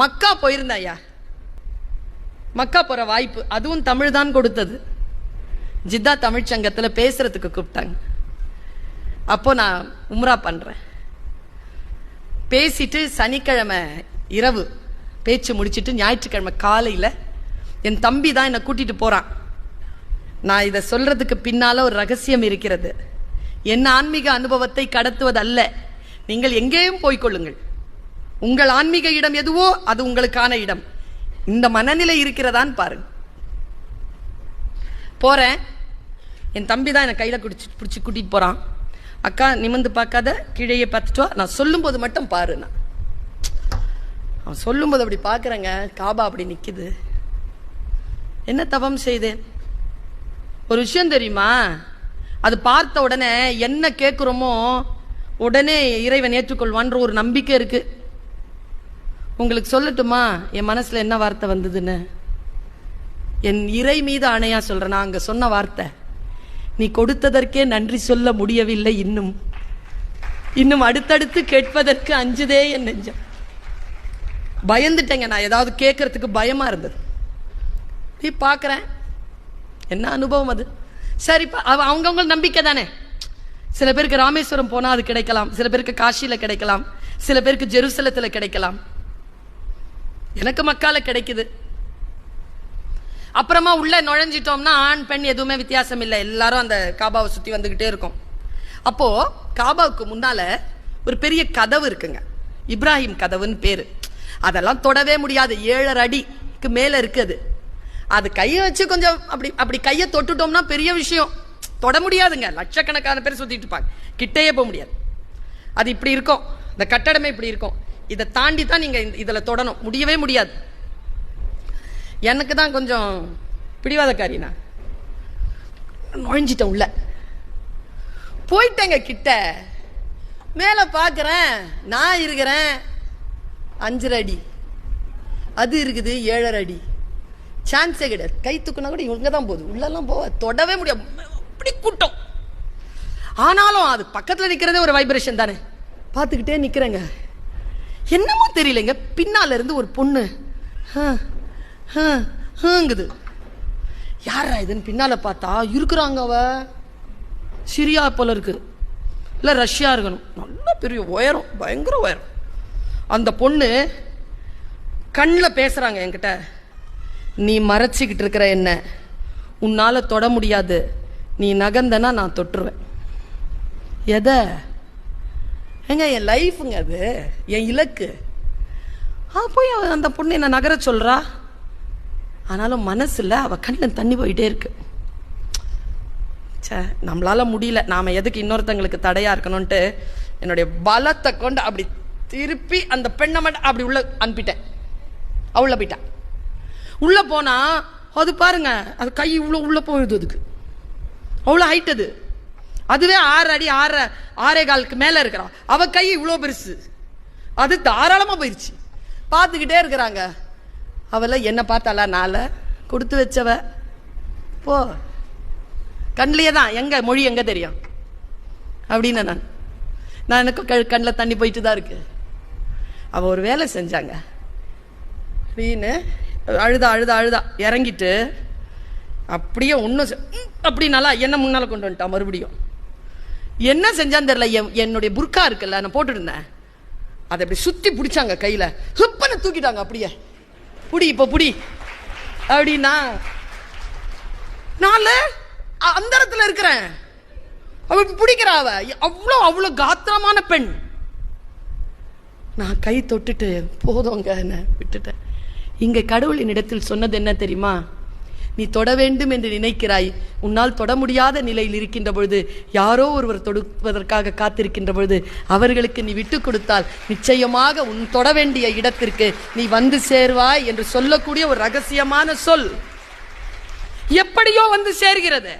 மக்கா போயிருந்தேன் ஐயா மக்கா போற வாய்ப்பு அதுவும் தமிழ் தான் கொடுத்தது. ஜித்தா தமிழ்ச் சங்கத்தில் பேசுறதுக்கு கூப்பிட்டாங்க. அப்போ நான் உம்ரா பண்றேன். பேசிட்டு சனிக்கிழமை இரவு பேச்சு முடிச்சிட்டு ஞாயிற்றுக்கிழமை காலையில் என் தம்பி தான் என்னை கூட்டிட்டு போறான். நான் இதை சொல்றதுக்கு பின்னால ஒரு ரகசியம் இருக்கிறது. என் ஆன்மீக அனுபவத்தை கடத்துவதல்ல. நீங்கள் எங்கேயும் போய்க்கொள்ளுங்கள் உங்கள் ஆன்மீக இடம் எதுவோ அது உங்களுக்கான இடம். இந்த மனநிலை இருக்கிறதான்னு பாருங்க. போகிறேன் என் தம்பி தான் என்னை கையில் குடிச்சு பிடிச்சி கூட்டிகிட்டு போகிறான் அக்கா நிமிந்து பார்க்காத கீழேயே பார்த்துட்டு வா. நான் சொல்லும்போது மட்டும் பாரு நான். அவன் சொல்லும்போது அப்படி பார்க்குறேங்க. காபா அப்படி நிற்கிது என்ன தவம் செய்தேன் ஒரு விஷயம் தெரியுமா? அது பார்த்த உடனே என்ன கேட்குறோமோ உடனே இறைவன் ஏற்றுக்கொள்வான்ற ஒரு நம்பிக்கை இருக்குது உங்களுக்கு சொல்லட்டுமா? என் மனசுல என்ன வார்த்தை வந்ததுன்னு? என் இறை மீது ஆணையா சொல்கிறேன் நான் அங்க சொன்ன வார்த்தை. நீ கொடுத்ததற்கே நன்றி சொல்ல முடியவில்லை இன்னும். இன்னும் அடுத்தடுத்து கேட்பதற்கு அஞ்சுதே என் நெஞ்சம். பயந்துட்டேங்க நான். ஏதாவது கேட்கறதுக்கு பயமா இருந்தது. நீ பார்க்குறேன். என்ன அனுபவம் அது? சரிப்பா அவ அவங்கவுங்க நம்பிக்கை தானே? சில பேருக்கு ராமேஸ்வரம் போனா அது கிடைக்கலாம். சில பேருக்கு காசியில கிடைக்கலாம். சில பேருக்கு ஜெருசலத்தில் கிடைக்கலாம். எனக்கு மக்கால கிடைக்குது. அப்புறமா உள்ள நுழைஞ்சிட்டோம்னா ஆண் பெண் எதுவுமே வித்தியாசம் இல்லை. எல்லாரும் அந்த காபாவை சுத்தி வந்துகிட்டே இருக்கும். அப்போ காபாவுக்கு முன்னால ஒரு பெரிய கதவு இருக்குங்க. இப்ராஹிம் கதவுன்னு பேரு. அதெல்லாம் தொடவே முடியாது. ஏழரை அடிக்கு மேல இருக்குது அது கையை வச்சு கொஞ்சம் அப்படி அப்படி கையை தொட்டுட்டோம்னா பெரிய விஷயம். தொட முடியாதுங்க. லட்சக்கணக்கான பேர் சுத்திட்டு இருப்பாங்க. கிட்டேயே போக முடியாது. அது இப்படி இருக்கும். இந்த கட்டடமே இப்படி இருக்கும். இதை தாண்டி தான் நீங்கள் இதில் தொடணும். முடியவே முடியாது. எனக்கு தான் கொஞ்சம் பிடிவாதக்காரினா. நான் நுழைஞ்சிட்டேன் உள்ள. போயிட்டேங்க கிட்ட. மேலே பார்க்குறேன் நான் இருக்கிறேன். அஞ்சரை அடி. அது இருக்குது ஏழரை அடி. சான்ஸே கிடையாது. கை தூக்குனா கூட இவங்க தான் போகுது. உள்ளெல்லாம் போக தொடவே முடியாது. அப்படி கூட்டம். ஆனாலும் அது பக்கத்தில் நிற்கிறதே ஒரு வைப்ரேஷன் தானே. பார்த்துக்கிட்டே நிற்கிறேங்க என்னமோ தெரியலங்க. பின்னால இருந்து ஒரு பொண்ணு. ஹ, ஹ, ஹங்குது. யாரா இதுன்னு பின்னால பார்த்தா இருக்கிறாங்க அவ. சிரியா போல இருக்கு. இல்ல ரஷ்யா இருக்கணும். நல்ல பெரிய உயரம் பயங்கர உயரம். அந்த பொண்ணு கண்ணில் பேசுறாங்க என்கிட்ட. நீ மறைச்சிக்கிட்டு இருக்கிற என்ன? உன்னால தொட முடியாது. நீ நகர்ந்தனா நான் தொட்டுருவேன். எதை? ஏங்க என் லைஃபுங்க அது என் இலக்கு. ஆ போய் அவ- அந்த பொண்ணு என்ன நகர சொல்றா? ஆனாலும் மனசில் அவ கண்ணில் தண்ணி போயிட்டே இருக்கு. ச்சே நம்மளால முடியல. நாம எதுக்கு இன்னொருத்தங்களுக்கு தடையா இருக்கணும்ன்ட்டு என்னுடைய பலத்தை கொண்டு அப்படி திருப்பி அந்த பெண்ணை மட்டும் அப்படி உள்ள அனுப்பிட்டேன். அவள போயிட்டான் உள்ள போனா அது பாருங்க அது கை இவ்வளோ உள்ள போயிடுது அதுக்கு. அவ்வளோ ஹைட் அது. அதுவே ஆறு அடி ஆறு ஆறே காலுக்கு மேலே இருக்கிறான் அவ கை இவ்வளோ பெருசு. அது தாராளமாக போயிடுச்சு பார்த்துக்கிட்டே இருக்கிறாங்க. அவள என்ன பார்த்தாளா? நாளை கொடுத்து வச்சவ. போ. கண்ணிலே தான். எங்க? மொழி எங்க தெரியும்? அப்படின்னு நான் நான் எனக்கு கண்ணில் தண்ணி போயிட்டு தான் இருக்கு. அவள் ஒரு வேலை செஞ்சாங்க. அப்படின்னு அழுதா அழுதா அழுதா இறங்கிட்டு அப்படியே ஒன்றும் அப்படி நல்லா என்ன முன்னால் கொண்டு வந்துட்டான் மறுபடியும். என்ன செஞ்சான்னு தெரியல. என் என்னுடைய புர்கா இருக்குல்ல நான் போட்டுருந்தேன் அதை அப்படி சுற்றி பிடிச்சாங்க கையில். ஹிப்பனை தூக்கிட்டாங்க அப்படியே. புடி இப்போ புடி. அப்படின்னா நான் அந்த இடத்துல இருக்கிறேன். அவ பிடிக்கிறா அவ. அவ்வளோ அவ்வளோ காத்திரமான பெண். நான் கை தொட்டுட்டு போதுங்க என்ன விட்டுட்டேன். இங்க கடவுளின் இடத்தில் சொன்னது என்ன தெரியுமா? நீ தொட வேண்டும் என்று நினைக்கிறாய். உன்னால் தொட முடியாத நிலையில் இருக்கின்ற பொழுது யாரோ ஒருவர் தொடுப்பதற்காக காத்திருக்கின்ற பொழுது அவர்களுக்கு நீ விட்டு கொடுத்தால் நிச்சயமாக உன் தொட வேண்டிய இடத்திற்கு நீ வந்து சேருவாய் என்று சொல்லக்கூடிய ஒரு ரகசியமான சொல். எப்படியோ வந்து சேர்கிறது.